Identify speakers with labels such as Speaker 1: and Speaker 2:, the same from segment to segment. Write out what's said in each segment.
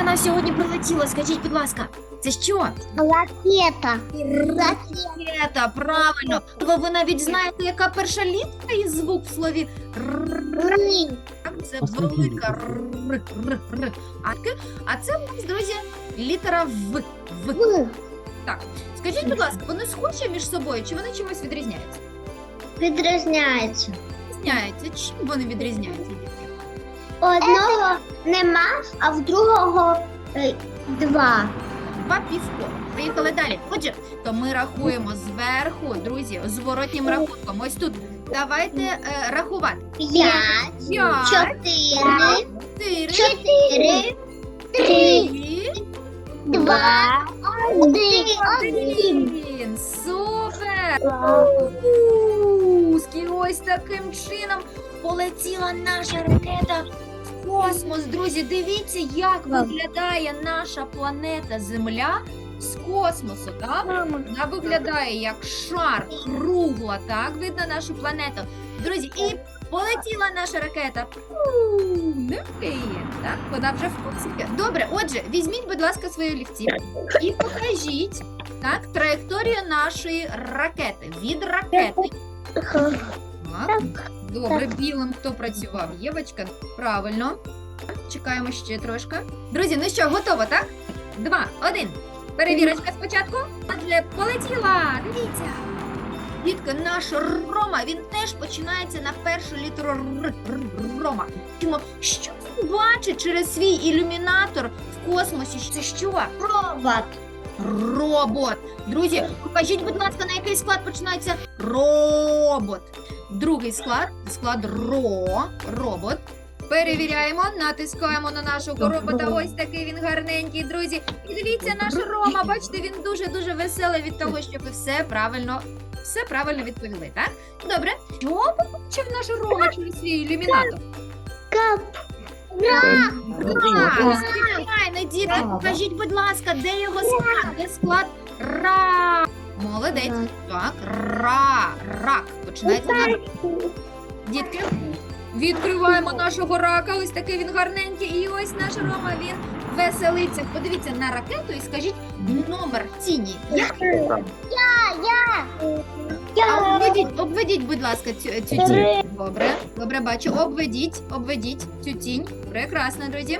Speaker 1: до нас сьогодні прилетіло? Скажіть, будь ласка, це що?
Speaker 2: Ракета.
Speaker 1: Ракета, правильно. Ви, ви навіть знаєте, яка перша літера і звук в слові «р». Так, Це велика «р», «р», «р». А це у нас, друзі, літера В. В.
Speaker 2: В.
Speaker 1: Скажіть, будь ласка, вони схожі між собою, чи вони чимось відрізняються?
Speaker 2: Відрізняється.
Speaker 1: Відрізняються. Чим вони відрізняються? Дітки?
Speaker 2: Одного нема, а в другого е, два.
Speaker 1: Два півкола. Поїхали далі. Отже, то ми рахуємо зверху, друзі, зворотнім рахунком. Ось тут. Давайте е, рахувати.
Speaker 2: П'ять.
Speaker 1: П'ять,
Speaker 2: Чотири.
Speaker 1: чотири,
Speaker 2: Чотири. Три.
Speaker 1: три,
Speaker 2: Два. Один. Один.
Speaker 1: один. Супер! Пуск! Ось таким чином полетіла наша ракета космос. Друзі, дивіться, як виглядає наша планета Земля з космосу. Так? Вона виглядає як шар, кругла, так? Видно нашу планету. Друзі, і полетіла наша ракета. Не вкриє, так? Вона вже в космосі. Добре, отже, візьміть, будь ласка, свої олівці і покажіть так, траєкторію нашої ракети. Від ракети. Так. Добре, білим хто працював? Євочка, правильно. Чекаємо ще трошки. Друзі, ну що, готово, так? Два, один. Перевірочка спочатку. Отже, полетіла. Дивіться. Дітка, наш Рома, він теж починається на першу літеру Р. Рома. Чому? Що бачить через свій ілюмінатор в космосі? Це що?
Speaker 2: Робот.
Speaker 1: Робот. Друзі, покажіть, будь ласка, на який склад починається робот. Другий склад склад ро. Робот. Перевіряємо, натискаємо на нашого робота. Ось такий він гарненький, друзі. І дивіться, наш Рома, бачите, він дуже-дуже веселий від того, що ви все правильно, все правильно відповіли, так? Добре. Що побачив наш Рома через свій ілюмінатор?
Speaker 2: Кап.
Speaker 1: Так, звичайно, діти, покажіть, будь ласка, де його склад? Де склад ра? Молодець. Так, ра, рак. Починається на дітки. Відкриваємо нашого рака. Ось такий він гарненький. І ось наш Рома він веселиться. Подивіться на ракету і скажіть номер тіні. Як? А обведіть, обведіть, будь ласка, цю, цю тінь. Добре, добре, бачу. Обведіть, обведіть цю тінь. Прекрасно, друзі.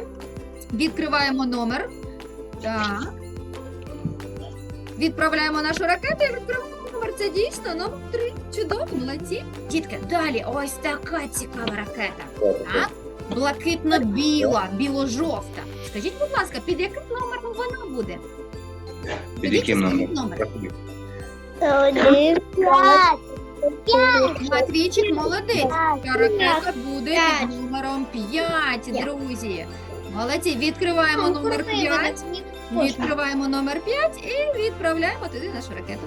Speaker 1: Відкриваємо номер. Так. Відправляємо нашу ракету і відкриваємо номер. Це дійсно номер 3. Чудово, молодці. Дітки, далі ось така цікава ракета. Так? Блакитно-біла, біло-жовта. Скажіть, будь ласка, під яким номером вона буде?
Speaker 3: Під яким номером?
Speaker 2: Один. П'ять. П'ять.
Speaker 1: Матвійчик молодець. Ця ракета буде під номером 5, друзі. Молодці, відкриваємо номер 5. Відкриваємо номер 5 і відправляємо туди нашу ракету.